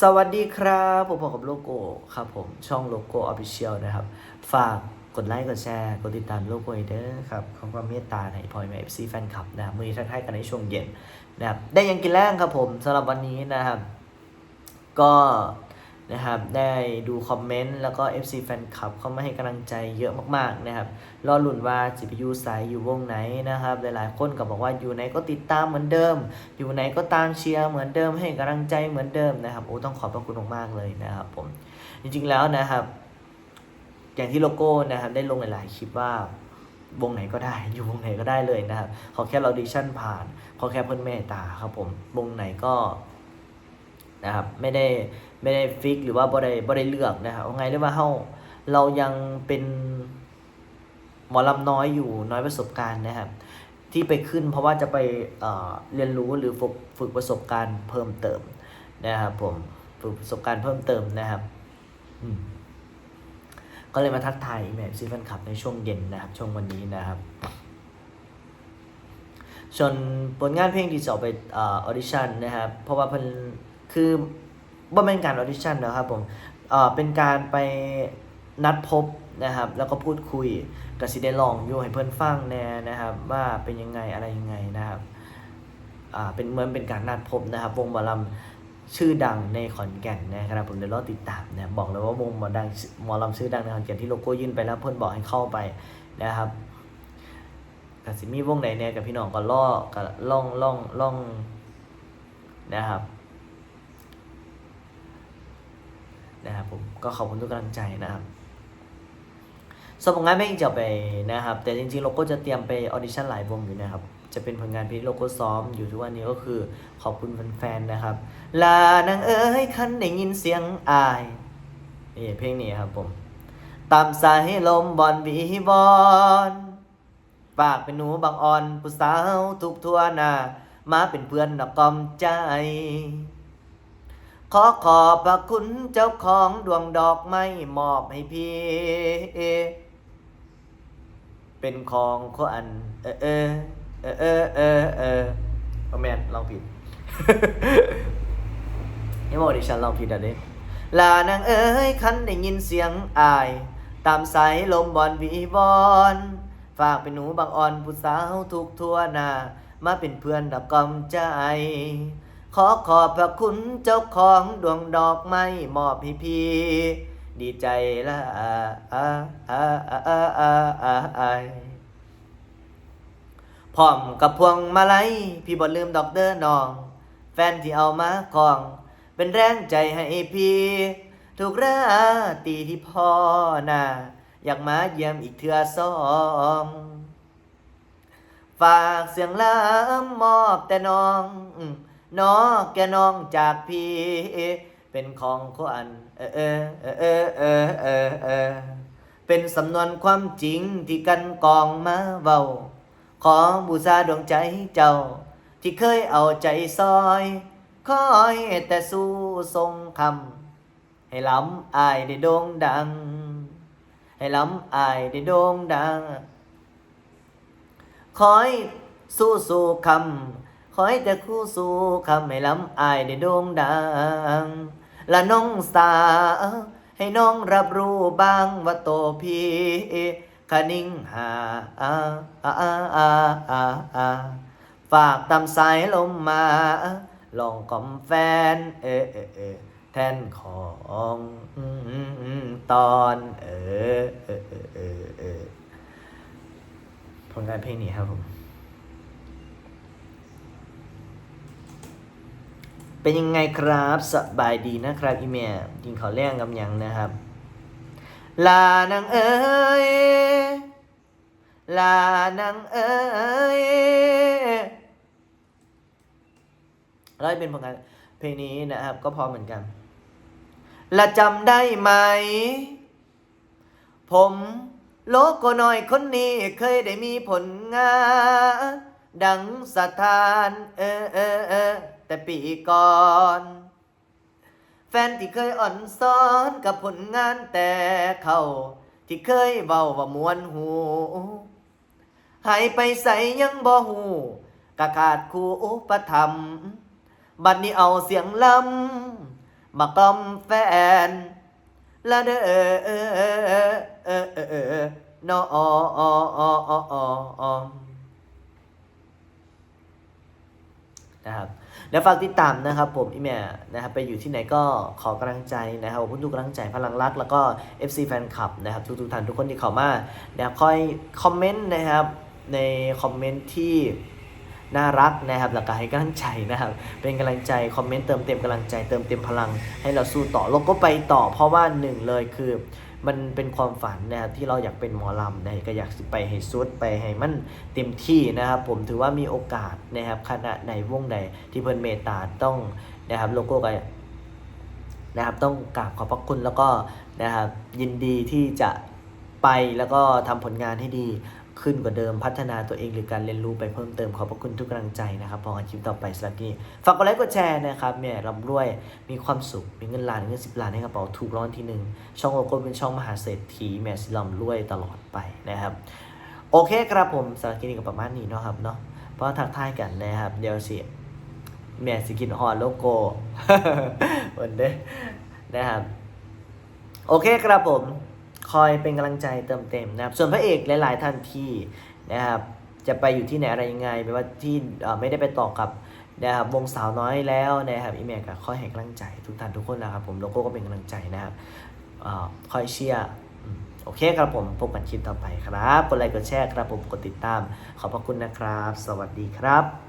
สวัสดีครับ ผมพบกับโลโก้ครับผมช่องโลโก้ออฟฟิเชียลนะครับ ฝากกดไลค์กดแชร์กดติดตามโลโก้เด้อครับขอความเมตตาในพอยเมเอฟซีแฟนคลับนะมือทักทายกันในช่วงเย็นนะครับได้ยังกินแรงครับผมสำหรับวันนี้นะครับ ก็ นะครับได้ดูคอมเมนต์แล้วก็ FC แฟนคลับเข้ามาให้กำลังใจเยอะมากๆนะครับรอหลุนว่าจิปยูสายอยู่วงไหนนะครับ หลายๆคนก็บอกว่าอยู่ไหนก็ติดตามเหมือนเดิม อยู่ไหนก็ตามเชียร์เหมือนเดิมให้กำลังใจเหมือนเดิมนะครับโอ้ต้องขอบพระคุณมากๆเลยนะครับผมจริงๆแล้วนะครับ อย่างที่โลโก้นะครับได้ลงหลายๆคลิปว่าวงไหนก็ได้อยู่วงไหนก็ได้เลยนะครับขอแค่เราดิชั่นผ่าน ขอแค่เพิ่อนเมตตาครับผมวงไหนก็ นะครับไม่ได้ไม่ได้ฟิกหรือว่าบ่ได้บ่ได้เลือกนะครับเอาไงเรียกว่าเฮาเรายังเป็นหมอลำน้อยอยู่น้อยประสบการณ์นะครับ ที่ไปขึ้นเพราะว่าจะไปเอ่อเรียนรู้หรือฝึกฝึกประสบการณ์เพิ่มเติมนะครับผมฝึกประสบการณ์เพิ่มเติมนะครับอืมก็เลยมาทักทายแมทซีแฟนคับในช่วงเย็นนะครับ ช่วงวันนี้นะครับส่วนผลงานเพลงที่จะออกไปออดิชั่นนะครับ เพราะว่าเพิ่น คือว่เป็นการออดิชั่นนะครับผมเอ่อเป็นการไปนัดพบนะครับ แล้วก็พูดคุยกับสิได้ลองอยู่ให้เพื่อนฟังแน่นะครับ ว่าเป็นยังไงอะไรยังไงนะครับอ่าเป็นเหมือนเป็นการนัดพบนะครับ วงหมอลำชื่อดังในขอนแก่นนะครับผมเดี๋ยวรอติดตามนะบอกเลยว่าวงหมอดังหมอลำชื่อดังในขอนแก่นที่โลโก้ยื่นไปแล้วเพื่อนบอกให้เข้าไปนะครับกับสิมีวงไหนเนี่ยกับพี่น้องก็ล่อกับล่องล่องล่องนะครับ นะครับผมก็ขอบคุณทุกกำลังใจนะครับสำหรับงานไม่จะไปนะครับ แต่จริงๆโลโก้จะเตรียมไปออดิชั่นหลายวงอยู่นะครับ จะเป็นผลงานเพลงที่โลโก้ซ้อมอยู่ทุกวันนี้ก็คือขอบคุณแฟนๆนะครับ ลานางเอ๋ยคันได้ยินเสียงอายนี่เพลงนี้ครับผม ตามสายลมบอนวีบอนฝากเป็นหนูบางอ่อนผู้สาวทุกทั่วหน้ามาเป็นเพื่อนนกกอมใจ อขอบพระคุณเจ้าของดวงดอกไม้มอบให้พี่ เป็นของขวัญเออเออเออเออเออเออโอแมนลองผิดนี่บอกดิฉันลองผิดอะเด้ลานางเอ้ยคันได้ยินเสียงอาย ตามสายลมบอนวีบอน ฝากเป็นหนูบางอ่อนผู้สาวทุกทั่วหน้ามาเป็นเพื่อนดอกกอมใจ ขอขอบพระคุณเจ้าของดวงดอกไม้มอบพี่พีดีใจละอาอาอาอาอาอาอาพร้อมกับพวงมาลัยพี่บ่ลืมดอกเด้อนอง แฟนที่เอามาของ เป็นแรงใจให้พี่ถูกราตีที่พ่อนาอยากมาเยี่ยมอีกเทือสองฝากเสียงลำมอบแต่น้อง น้อแกน้องจากพี่ เป็นของขวัญเออเออเออเออเออเออเออเป็นสำนวนความจริงที่กันกองมาเว้าขอบูชาดวงใจเจ้า ที่เคยเอาใจซอย คอยแต่สู้ทรงคำให้ล้ำอายได้โด่งดัง ให้ล้ำอายได้โด่งดัง คอยสู้สู้คำ คอยแต่คู่สู้คำให้ล้ำอายได้โด่งดังและน้องสาวให้น้องรับรู้บ้างว่าโตพี่คนิ่งหาฝากตามสายลมมา ลองกอมแฟน เออเออเอแทนของตอนเออเออเออเออเออผลงานเพลงนี้ครับผม เป็นยังไงครับสบายดีนะครับอีเมียกินข้าวแรงกับยังนะครับ ลานางเอ้ยลานางเอ้ยแล้วเป็นผลงานเพลงนี้นะครับ ก็พอเหมือนกันละจำได้ไหม ผมโลโกน้อยคนนี้เคยได้มีผลงาน ดังสถานเออเออเออ แต่ปีก่อน แฟนที่เคยอ่อนซ้อนกับผลงานแต่เขาที่เคยเบาว่ามวนหู หายไปใส่ยังบ่หูกะขาดครูอุปธรรม บัดนนี้เอาเสียงลำมากล่อมแฟน ละเด้อเนาอนะครับ แล้วฝากติดตามนะครับผมอีเมลนะครับไปอยู่ที่ไหนก็ขอกำลังใจนะครับขอบคุณทุกกำลังใจพลังรัก แล้วก็ FC แฟนคลับนะครับทุกๆท่านทุกคนที่เข้ามานะครับคอยคอมเมนต์นะครับในคอมเมนต์ที่น่ารักนะครับแล้วก็ให้กำลังใจนะครับ เป็นกำลังใจคอมเมนต์เติมเต็มกำลังใจเติมเต็มพลัง ให้เราสู้ต่อเราก็ไปต่อ เพราะว่าหนึ่งเลยคือ มันเป็นความฝันนะครับที่เราอยากเป็นหมอลำนะก็อยากไปให้สุดไปให้มันเต็มที่นะครับ ผมถือว่ามีโอกาสนะครับคณะในวงใดที่เพิ่นเมตตาต้องนะครับโลโก้ก็นะครับต้องกราบขอบพระคุณแล้วก็นะครับยินดีที่จะ ไปแล้วก็ทำผลงานให้ดีขึ้นกว่าเดิมพัฒนาตัวเองหรือการเรียนรู้ไปเพิ่มเติมขอบพระคุณทุกกำลังใจนะครับพอกันคลิปต่อไปสำหรับที่นี่ฝากกดไลค์กดแชร์นะครับแม่ร่ำรวยมีความสุขมีเงินล้านเงินสิบล้านในกระเป๋าถูกรางวัลที่หนึ่งช่องโลโก้เป็นช่องมหาเศรษฐีแม่สิร่ำรวยตลอดไปนะครับ โอเคครับผมสำหรับคลิปนี้ก็ประมาณนี้เนาะครับเนาะเพราะทักทายกันนะครับเดี๋ยวสิแม่สิกินฮอดโลโก้วันเด้นะครับ โอเคครับผม คอยเป็นกำลังใจเติมเต็มนะครับ ส่วนพระเอกหลาย ๆ ท่านที่นะครับจะไปอยู่ที่ไหนอะไรยังไงไม่ว่าที่ไม่ได้ไปต่อกับนะครับวงสาวน้อยแล้วนะครับอีเมลก็คอยให้กำลังใจทุกท่านทุกคนนะครับผมโลโก้ก็เป็นกำลังใจนะครับอคอยเชียร์อืมโอเคครับผมพบกันคลิปต่อไปครับกดไลค์กดแชร์ครับผมกดติดตาม ขอบพระคุณนะครับ สวัสดีครับ